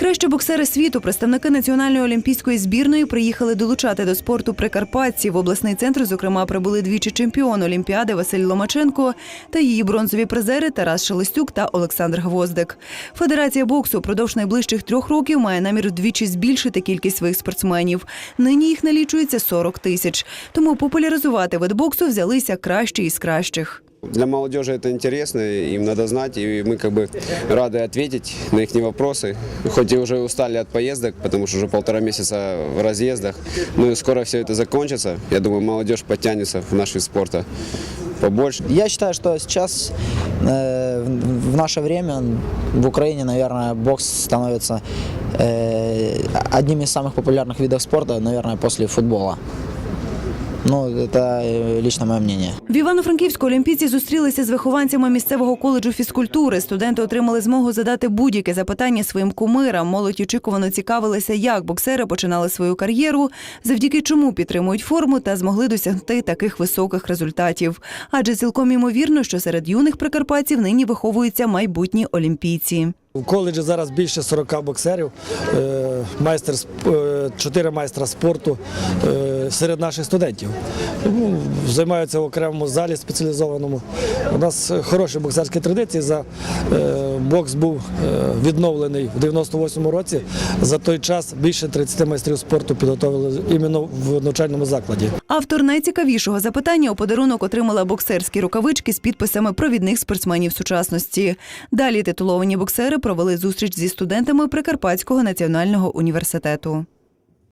Кращі боксери світу, представники національної олімпійської збірної, приїхали долучати до спорту прикарпатці. В обласний центр, зокрема, прибули двічі чемпіон Олімпіади Василь Ломаченко та її бронзові призери Тарас Шелестюк та Олександр Гвоздик. Федерація боксу впродовж найближчих трьох років має намір вдвічі збільшити кількість своїх спортсменів. Нині їх налічується 40 тисяч. Тому популяризувати вид боксу взялися кращі із кращих. Для молодежи это интересно, им надо знать, и мы как бы рады ответить на их вопросы. Хоть и уже устали от поездок, потому что уже полтора месяца в разъездах, но скоро все это закончится. Я думаю, молодежь подтянется в наш вид спорта побольше. Я считаю, что сейчас э, в наше время в Украине, наверное, бокс становится э, одним из самых популярных видов спорта, наверное, после футбола. Ну, это э, лично мое мнение. В Івано-Франківську олімпійці зустрілися з вихованцями місцевого коледжу фізкультури. Студенти отримали змогу задати будь-яке запитання своїм кумирам. Молодь очікувано цікавилися, як боксери починали свою кар'єру, завдяки чому підтримують форму та змогли досягти таких високих результатів. Адже цілком імовірно, що серед юних прикарпатців нині виховуються майбутні олімпійці. У коледжі зараз більше 40 боксерів, е, майстер, сп- е, чотири майстра спорту е, серед наших студентів. Займаються в окремому залі спеціалізованому. У нас хороші боксерські традиції. Е, бокс був е, відновлений в 98-му році. За той час більше 30 майстрів спорту підготовили іменно в навчальному закладі. Автор найцікавішого запитання у подарунок отримала боксерські рукавички з підписами провідних спортсменів сучасності. Далі титуловані боксери провели зустріч зі студентами Прикарпатського національного університету.